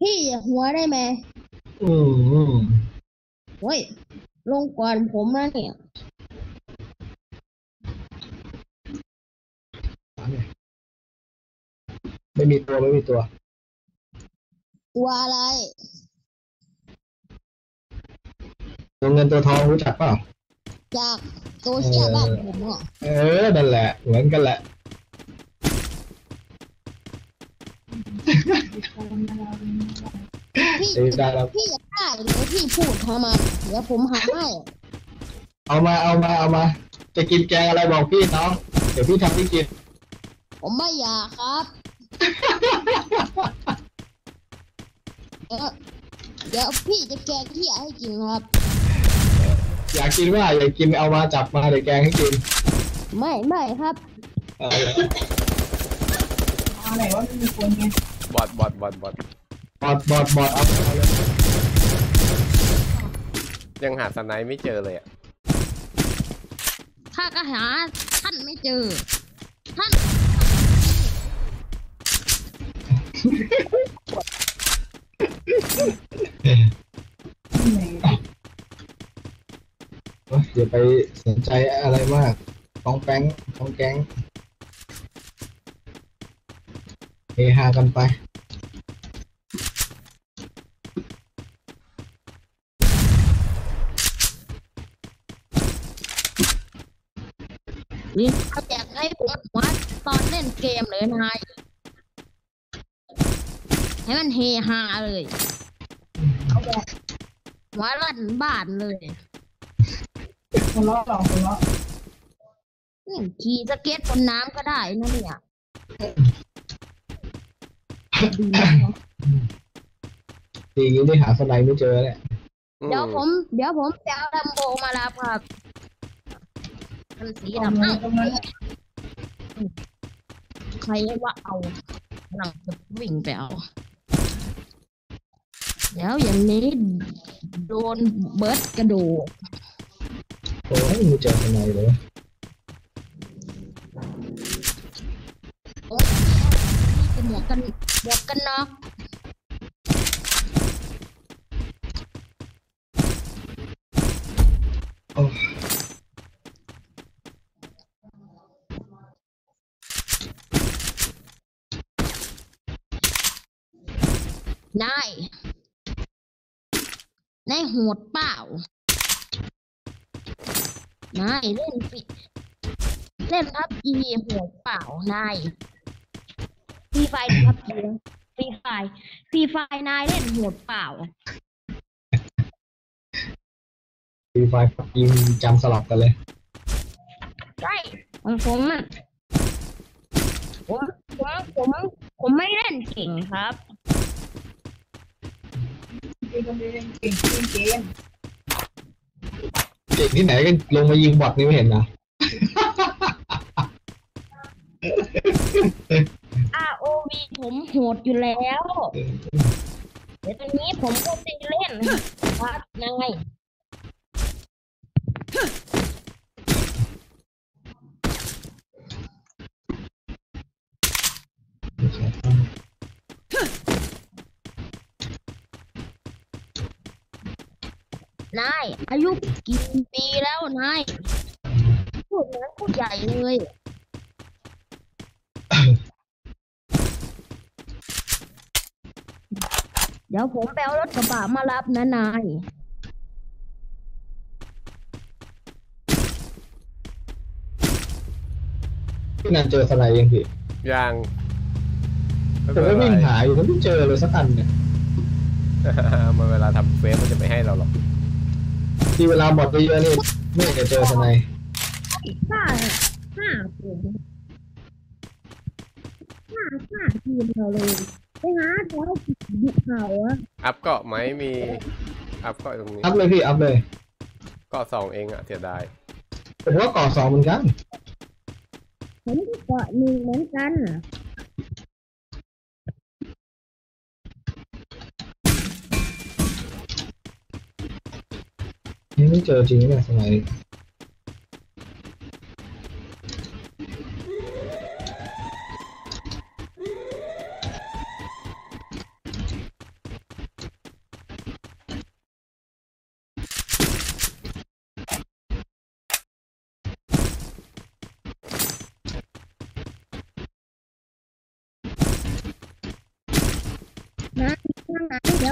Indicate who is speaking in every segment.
Speaker 1: พี่อย่าหัวได้ไหม
Speaker 2: อืมอืม
Speaker 1: เฮ้ย ลงก่อนผมนะเนี่ย
Speaker 2: ไม่มีตัวไม่มีตัว
Speaker 1: ตัวอะไร
Speaker 2: ตัวเงินตัวทองรู้จักเปล่า
Speaker 1: จากโซเชียลบ้านผมอะ
Speaker 2: เออนั่นแหละ เหมือนกันแหละ
Speaker 1: พี่
Speaker 2: เออได้แล้ว
Speaker 1: พี่อย่าได้หรือพี่พูดทำไมเดี๋ยวผมหาให้
Speaker 2: เอามาเอามาเอามา จะกินแกงอะไรบอกพี่น้อง เดี๋ยวพี่ทำให้กิน
Speaker 1: ผมไม่อยากครับ เดี๋ยวเดี๋ยวพี่จะแกงเที่ยให้กินครับ
Speaker 2: อยากกินว่าอยากกินเอามาจับมาเดี๋ยวแกงให้กิน
Speaker 1: ไม่ไม่ครับ
Speaker 2: เออ
Speaker 3: เอาไหนว่ามันมีคนไง
Speaker 4: บอดบอดบอดบอด
Speaker 2: บอดบอดบอดเอาเอาเลย
Speaker 4: ยังหาสไนป์ไม่เจอเลยอะ
Speaker 1: ถ้าก็หาท่านไม่เจอ ท่าน
Speaker 3: ที่ไหน
Speaker 2: เอ้ยอย่าไปสนใจอะไรมากฟองแป้งฟองแก๊ง เฮฮากันไป
Speaker 1: นี่เขาอยากให้ผมหัวตอนเล่นเกมเลยนายให้มันเฮฮาเลยเอาแบบหัวลั่นบ้านเลย
Speaker 3: คนเลาะหรอคนเลาะ
Speaker 1: นี่ขี่สเก็ตบนน้ำก็ได้นะเนี่ย ดีนะ
Speaker 2: ทีนี้ได้หาสไนไม่เจอเนี่ย
Speaker 4: อืม
Speaker 1: เดี๋ยวผม เดี๋ยวผมจะเอาดัมโบมารับครับมันสีดำ
Speaker 3: นั้
Speaker 1: อ้าวใครว่าเอากำลังจะวิ่งไปเอาเดี๋ยวอย่างนี้ โดนเบิร์ดกระโดด
Speaker 2: โอ้ยไม่เจอสไนเลย
Speaker 1: โอ๊ย หมวกกันหมวกกันน็อกนายนายโหดเปล่านายเล่นฟิเล่นพับจีโหดเปล่านาย ฟรีไฟพับจีฟรีไฟฟรีไฟนายเล่นโหดเปล่า
Speaker 2: ฟีไฟยิงจำสลับกันเลย
Speaker 1: ใช่ของผมอะผมผมผมผมไม่เล่นเก่งครับ
Speaker 3: เก่งเก่งเก่งเก่งเก่ง
Speaker 2: เก่งที่ไหนก็ลงมายิงบอทนี่ไม่เห็นนะ
Speaker 1: ROV ผมโหดอยู่แล้ว เดี๋ยวตอนนี้ผมก็จะเล่นครับนายนายอายุกี่ปีแล้วนายพูดเหมือนผู้ใหญ่เลย ดี๋ยวผมไปเอารถกระบะมารับนะนาย
Speaker 2: พี่นันเจอสไนยังพี่
Speaker 4: ยังไม่
Speaker 2: ผม
Speaker 4: เป็
Speaker 2: ก็
Speaker 4: นไร
Speaker 2: วิ่งหาอยู่แล้วไม่เจอเลยสักอันเนี่ย
Speaker 4: มันเวลาทำเฟซมันจะไม่ให้เราหรอก
Speaker 2: ที่เวลาบอทเยอะๆนี่ไม่เห็นจะเจอสไน
Speaker 1: ห้าห้าผมห้าห้าทีมเราเลย ไปหาแถวบุกเขาอะ
Speaker 4: อัพเกาะไหมมี อัพเกาะตรงนี้
Speaker 2: อัพเลยพี่ อัพเลย
Speaker 4: เกาะสองเองอะเสียดาย
Speaker 2: ผมว่าก่อสองเหมือนกัน
Speaker 1: ผมก็เกาะหนึ่งเหมือนกันน่ะ
Speaker 2: ยังไม่เจอจริงเนี่ยสไน
Speaker 1: น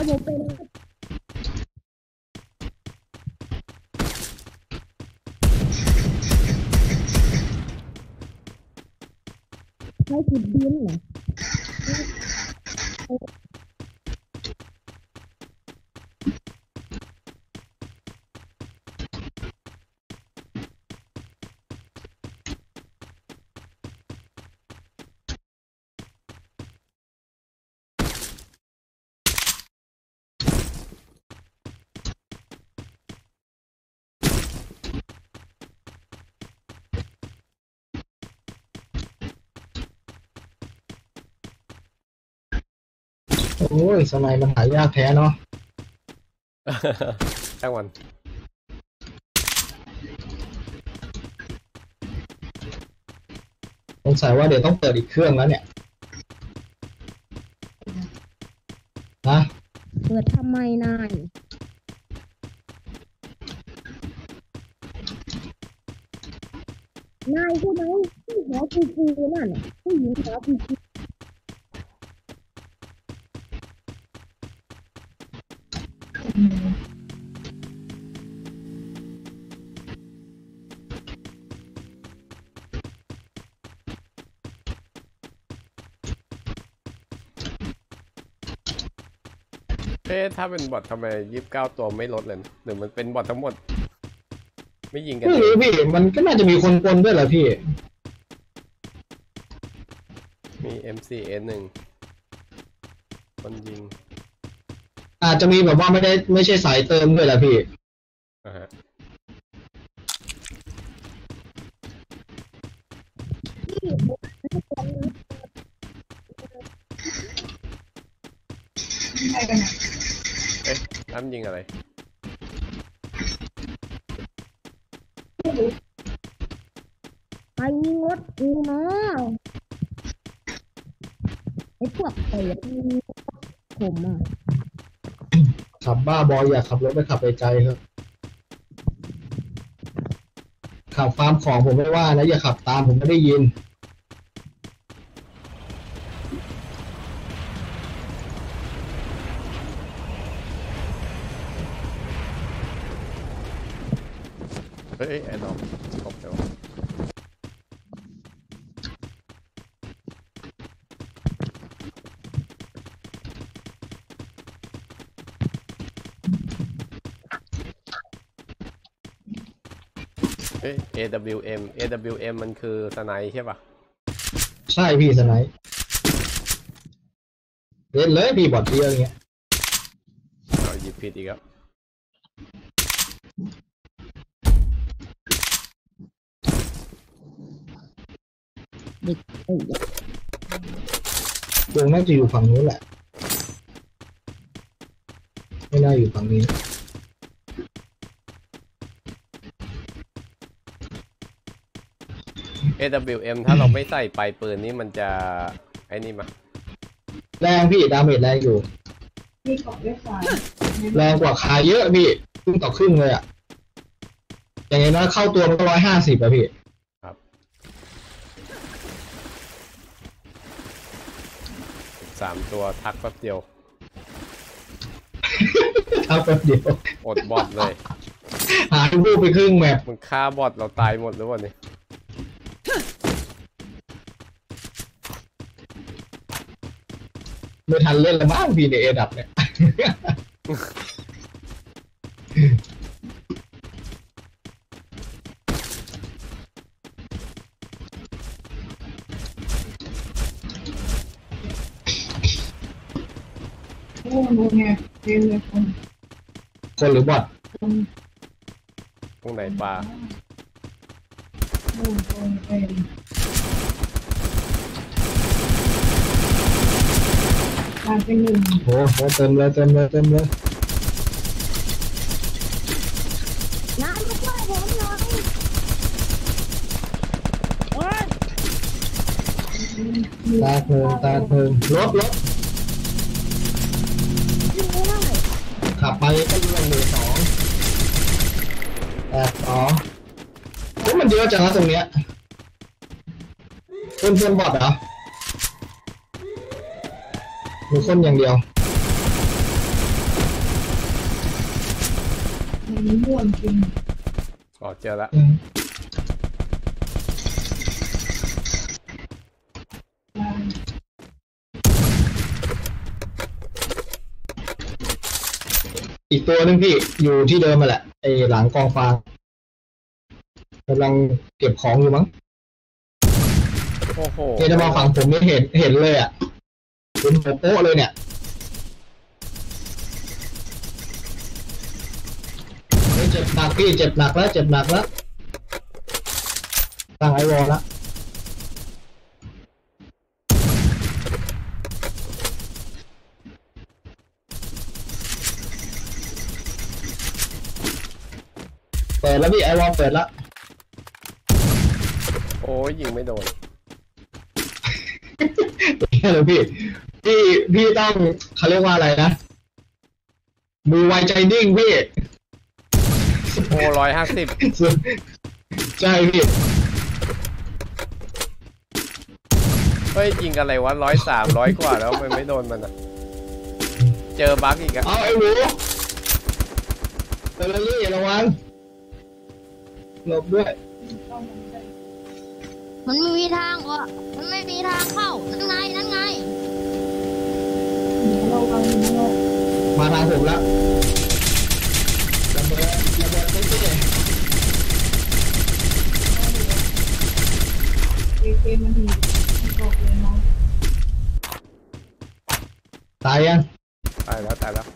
Speaker 1: างไหนเดี๋ยวผมไปรับใช้จุดดินเหรอ
Speaker 2: โอ้ยสมัยมันหายากแท้เนาะ
Speaker 4: ทั้งวัน
Speaker 2: สงสัยว่าเดี๋ยวต้องเปิดอีกเครื่องแล้วเนี่ยนะ
Speaker 1: เปิดทำไมนายนายใช่ไหมที่หัวฟูฟูๆนั่นน่ะผู้หญิงหัวฟูฟู
Speaker 4: ถ้าเป็นบอททำไมยี่สิบเก้าตัวไม่ลดเลยนะหรือมันเป็นบอททั้งหมด ไม่ยิงกัน
Speaker 2: ไม่
Speaker 4: เอ
Speaker 2: รู้
Speaker 4: ง
Speaker 2: พี่ มันก็น่าจะมีคนปนด้วยแหละพี่
Speaker 4: มี MCN หนึ่งคนยิง
Speaker 2: อาจจะมีแบบว่าไม่ได้ไม่ใช่สายเติมด้วยแหละพี่
Speaker 4: อ่าฮะ
Speaker 1: ที่ผมไม่ตรงนะ
Speaker 3: ไม่กันนะ
Speaker 4: เอ๊ะ น้ำยิงอะไร
Speaker 1: ไปยิงรถกูเนาะไอ้พวกเปรตยิงผมอะ
Speaker 2: ขับบ้าบอยอยากขับรถไปขับไกลๆครับ ขับฟาร์มของผมไม่ว่านะอย่าขับตามผมไม่ได้ยิน
Speaker 4: เฮ้ยไอ้ดอกตกไปวะ เอ๊ะ AWM AWM มันคือสไนใช่ปะ
Speaker 2: ใช่พี่สไนป์เล่นเลยพี่บอดเดียวอย่างเงี้ย
Speaker 4: เอาหยิบผิดอีกแล้ว
Speaker 1: เอ้ยว
Speaker 2: งน่าจะอยู่ฝั่งนู้นแหละ ไม่น่าอยู่ฝั่งนี้
Speaker 4: AWM ถ้าเราไม่ใส่ปลายปืนนี่มันจะไอ้นี่มา
Speaker 2: แรงพี่ดาเมจแรงอยู่
Speaker 3: ที่เกาะด้วยสาย
Speaker 2: แรงกว่าคาเยอะพี่ครึ่งต่อครึ่งเลยอะอย่างน้อยเข้าตัวมันก็ร้อยห้าสิบอะพี่
Speaker 4: สามตัวทักแป๊บเดียว
Speaker 2: เอาแป๊บเดียว
Speaker 4: อดบอทเลย
Speaker 2: หายรูปไปครึ่งแมป
Speaker 4: มึงฆ่าบอทเราตายหมดหรือเปล่าเนี่ย
Speaker 2: ไม่ทันเล่นแล้วบ้างพี่ในเอดับเนี่ย
Speaker 3: โอ้โหไงเต็มเลยคน
Speaker 2: คนหรือบอท
Speaker 3: คน
Speaker 4: ตรงไหนปลา
Speaker 3: โอ้โหเต็ม การเป็นหนึ่ง
Speaker 2: โหโหเต็มเลยเต็มเลยเต็มเลย
Speaker 1: นายมาช่วยผมหน่อยโอ๊ย
Speaker 2: ตาเพิงตาเพิงรถรถ
Speaker 1: ยิงไม่ได้
Speaker 2: ขับไปก็เรื่องหนึ่งสองแปดสองโอ้มันเยอะจังนะตรงเนี้ยเพื่อนเพื่อนบอทเหรอ มีคนอย่างเดียว
Speaker 1: มั
Speaker 3: นม่วนจริง
Speaker 4: อ๋อเจอละ
Speaker 3: ว
Speaker 2: อีกตัวหนึงพี่อยู่ที่เดิมมาแหละไอหลังกองฟางกำลังเก็บของอยู่มั้ง
Speaker 4: โอ้โห
Speaker 2: เยจะมาฝังผมไม่เห็นเห็นเลยอะ เป็นโป๊ะเลยเนี่ยเจ็บหนักพี่เจ็บหนักแล้วเจ็บหนักแล้วตั้งไอวอลแล้วเปิดแล้วพี่ไอวอลเปิดแล้ว
Speaker 4: โอ้ยยิงไม่โดน
Speaker 2: นี่เลยพี่ พี่พี่ต้องเขาเรียกว่าอะไรนะ มือไวใจนิ่งพี่
Speaker 4: โอ้ร้อยห้าสิบ
Speaker 2: ใช่พี่
Speaker 4: เฮ้ยยิงอะไรวะร้อยสามร้อยกว่าแล้วมันไม่โดนมันอะ เจอบั๊กอีกอะ
Speaker 2: เอาไอ้หนูเตอร์ลี่ระวังหลบด้วย
Speaker 3: ต้องมันได้
Speaker 1: มันไม่มีทางอะมันไม่มีทางเข้านั่นไงนั่นไง
Speaker 3: เดี๋ยวเราเอาเนื้อ
Speaker 2: มาทางผมแล้วระเบิดระเบิดไม่ใช่
Speaker 3: เอเคมันมีบอกเลยเนาะ
Speaker 2: ตายยัง
Speaker 4: ตายแล้วตายแล้ว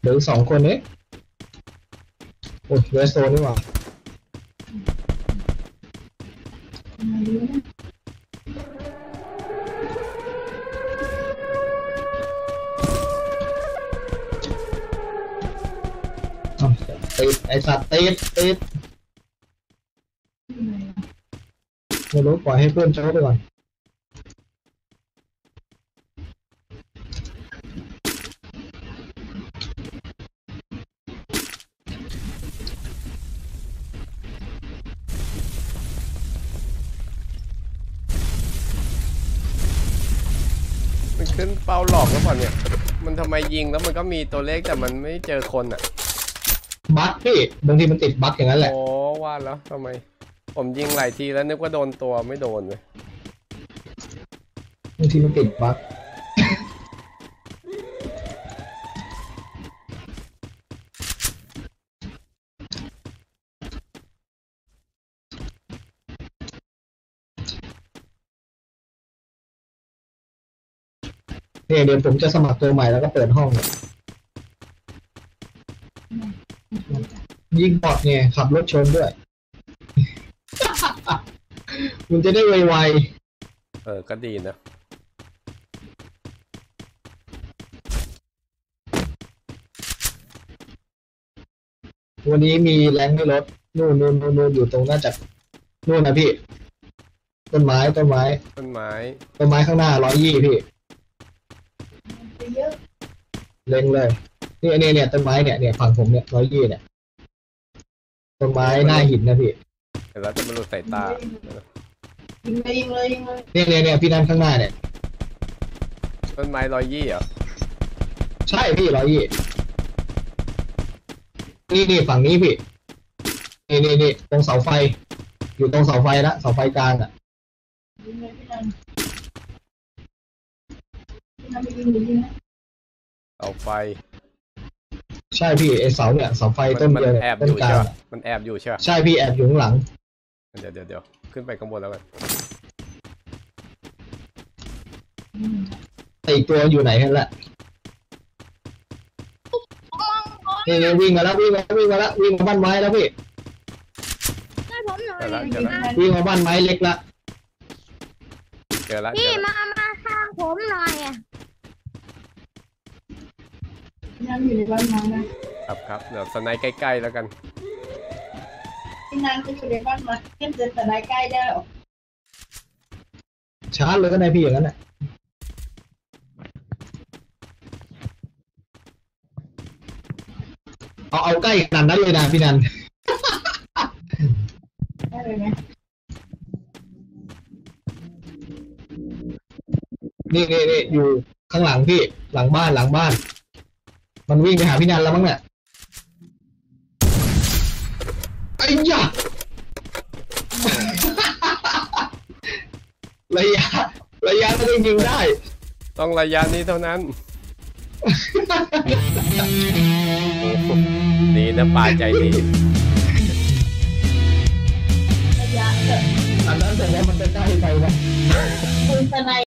Speaker 2: เหลือสองคนนี้โอ้ยเวสโซนนี่หว่า ติดไอสัตว์ติดติด
Speaker 3: ไม่
Speaker 2: รู้ปล่อยให้เพื่อนเจ้ไปก่อน
Speaker 4: มันขึ้นเป้าหลอกแล้วเปล่าเนี่ย มันทำไมยิงแล้วมันก็มีตัวเลขแต่มันไม่เจอคนอะ
Speaker 2: บั๊กพี่บางทีมันติดบั๊กอย่างนั้นแหละ
Speaker 4: โอ้ว่าแล้วทำไม ผมยิงหลายทีแล้วนึกว่าโดนตัวไม่โดนเลย
Speaker 2: บางทีมันติดบั๊กเนี่ยเดี๋ยวผมจะสมัครตัวใหม่แล้วก็เปิดห้องเนี่ ยยิงบอดเนี่ยขับรถชนด้วย มันจะได้ไว
Speaker 4: เออ ก็ดีนะ
Speaker 2: ๆ วันนี้มีแรงไม่ลดนู่นนู่นนู่นนู่นอยู่ตรงหน้าจักรนู่นนะพี่ ต้นไม้ต้นไม้
Speaker 4: ต้นไม้
Speaker 2: ต้นไม้ข้างหน้าร้อยยี่พี่
Speaker 3: มันไปเยอะ
Speaker 2: เล็งเลย นี่เนี่ยเนี่ยต้นไม้เนี่ยเนี่ยฝั่งผมเนี่ยร้อยยี่เนี่ย ต้นไม้หน้าหินนะพี่
Speaker 4: เห็นแล้วจะมันหลุดสายตา
Speaker 3: ยิงเลยยิงเลยยิงเลย
Speaker 2: เนี่ยเนี่ยเนี่ยพี่นั่นข้างหน้าเนี่ย
Speaker 4: ต้นไม้ร้อยยี่เหรอ
Speaker 2: ใช่พี่ร้อยยี่นี่นี่ฝั่งนี้พี่ นี่นี่นี่ตรงเสาไฟ อยู่ตรงเสาไฟละเสาไฟกลางอะ
Speaker 3: ยิงเลยพี่นันพี่นันไปยิงหรือยิงนะ
Speaker 4: เสาไฟ
Speaker 2: ใช่พี่ไอเสาเนี่ยเสาไฟ
Speaker 4: มัน
Speaker 2: ต้น
Speaker 4: มัน
Speaker 2: เดียวเนี่ย
Speaker 4: แอบ
Speaker 2: ต้
Speaker 4: อนยู่
Speaker 2: กลา
Speaker 4: ใช่
Speaker 2: ง
Speaker 4: ปะ
Speaker 2: อะ
Speaker 4: มันแอบอยู่ใช่ปะ
Speaker 2: ใช่พี่แอบอยู่ข้างหลัง
Speaker 4: เดี๋ยวเดี๋ยวเดี๋ยวขึ้นไปข้างบนแล้วกัน
Speaker 3: อืม
Speaker 2: แต่อีกตัวอยู่ไหนกันละนี่นี่วิ่งมาแล้ววิ่งมาแล้ววิ่งมาแล้ววิ่งมาบ้านไม้แล้วพี่
Speaker 1: ช่วยผมหน่อย
Speaker 4: เดี๋ยวละเดี๋ยวละ
Speaker 2: วิ่งมาบ้านไม้เล็กละ
Speaker 4: เจอละเจ
Speaker 1: พี่
Speaker 4: อละ
Speaker 1: มามาทางผมหน่อยอะ
Speaker 3: พี่ นันอยู่ในบ้านไม้นะครับ
Speaker 4: ครับเดี๋ยวสไนด์ใกล้ๆแล้วกัน
Speaker 3: พี่นันก็อยู่ในบ้านไม้เล่นเดินแต่ได้ใกล้ได้หรอ
Speaker 2: ชาร์จเลยก็ได้พี่อย่างนั้นแหละเอาเอาใกล้ขนาดนั้นเลยนะพี่นัน
Speaker 3: ได้เลยไหม
Speaker 2: นี่นี่นี่อยู่ข้างหลังพี่หลังบ้านหลังบ้าน มันวิ่งไปหาพี่นันแล้วมั้งเนี่ยไอ้ยะระยะระยะก็ยิงได้
Speaker 4: ต้องระยะนี้เท่านั้นโอ้โหดีนะปลาใจดี
Speaker 3: ระยะเกิด
Speaker 2: อันนั้นแต่ว่ามันจะใกล้ไปนะ
Speaker 3: คุณสไน